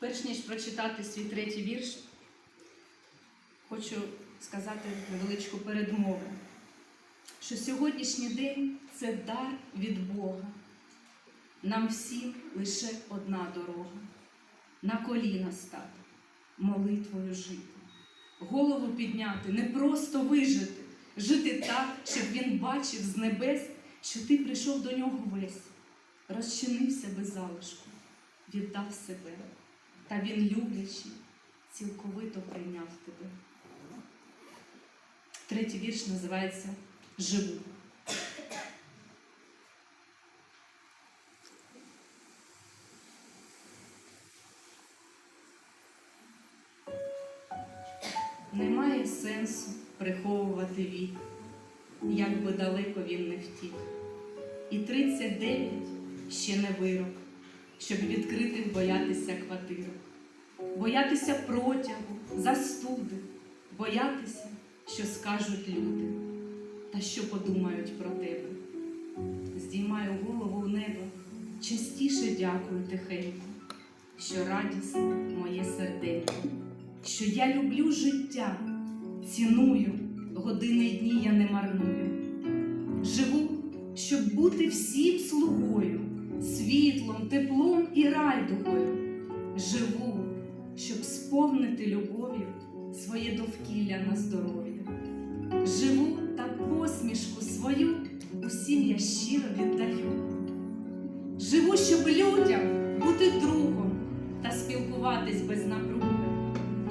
Перш ніж прочитати свій третій вірш, хочу сказати невеличку передмову, що сьогоднішній день це дар від Бога. Нам всім лише одна дорога на коліна стати, молитвою жити, голову підняти, не просто вижити, жити так, щоб він бачив з небес, що ти прийшов до нього весь, розчинився без залишку, віддав себе, та він люблячий, цілковито прийняв тебе. Третій вірш називається Живу. Немає сенсу приховувати вік, як би далеко він не втік. І 39 ще не вирок, щоб відкритих боятися квартирок, боятися протягу, застуди, боятися, що скажуть люди, та що подумають про тебе. Здіймаю голову в небо, частіше дякую тихенько, що радісне моє серденько що я люблю життя, ціную, години й дні я не марную. Живу, щоб бути всім слугою, світлом, теплом і райдугою. Живу, щоб сповнити любов'ю своє довкілля на здоров'я. Живу та посмішку свою усім я щиро віддаю. Живу, щоб людям бути другом та спілкуватись без напруги.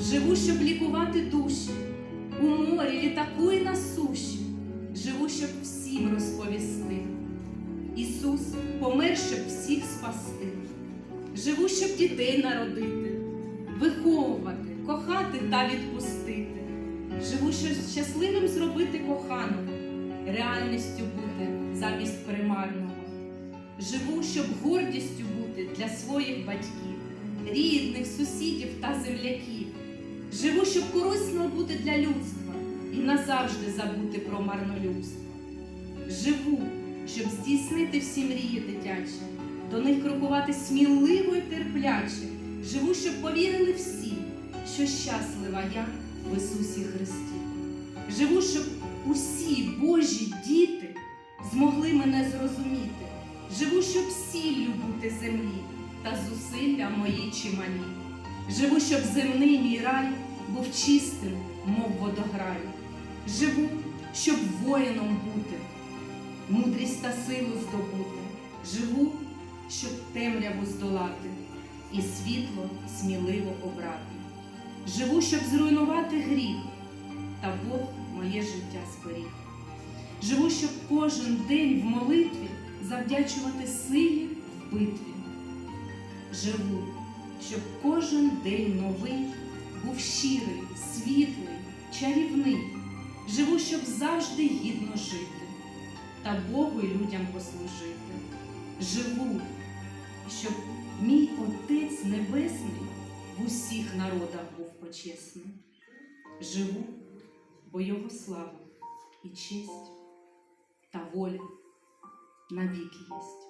Живу, щоб лікувати душі у морі, літаку щоб дітей народити, виховувати, кохати та відпустити. Живу, щасливим зробити коханого, реальністю бути замість примарного. Живу, щоб гордістю бути для своїх батьків, рідних, сусідів та земляків. Живу, щоб корисно бути для людства і назавжди забути про марнолюбство. Живу, щоб здійснити всі мрії дитячі, до них крокувати сміливо і терпляче. Живу, щоб повірили всі, що щаслива я в Ісусі Христі. Живу, щоб усі Божі діти змогли мене зрозуміти. Живу, щоб сіллю бути землі та зусилля мої чималі. Живу, щоб земний мій рай був чистим, мов водограй. Живу, щоб воїном бути, мудрість та силу здобути. Живу, щоб темряву здолати і світло сміливо обрати. Живу, щоб зруйнувати гріх, та Бог моє життя зберіг. Живу, щоб кожен день в молитві завдячувати силі в битві. Живу, щоб кожен день новий був щирий, світлий, чарівний. Живу, щоб завжди гідно жити та Богу й людям послужити. Живу, щоб мій Отець Небесний в усіх народах був почесний. Живу, бо Його слава і честь та воля навіки єсть.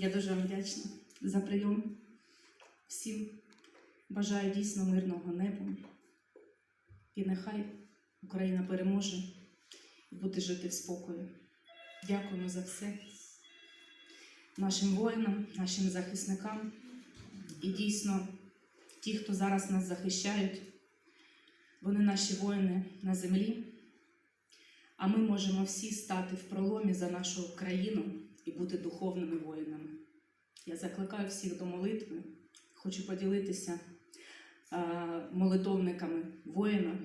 Я дуже вам вдячна за прийом. Всім бажаю дійсно мирного неба. І нехай Україна переможе і буде жити в спокої. Дякуємо за все нашим воїнам, нашим захисникам. І дійсно, ті, хто зараз нас захищають, вони наші воїни на землі. А ми можемо всі стати в проломі за нашу країну і бути духовними воїнами. Я закликаю всіх до молитви, хочу поділитися е, молитовниками воїна.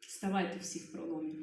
Ставайте всі в проломі.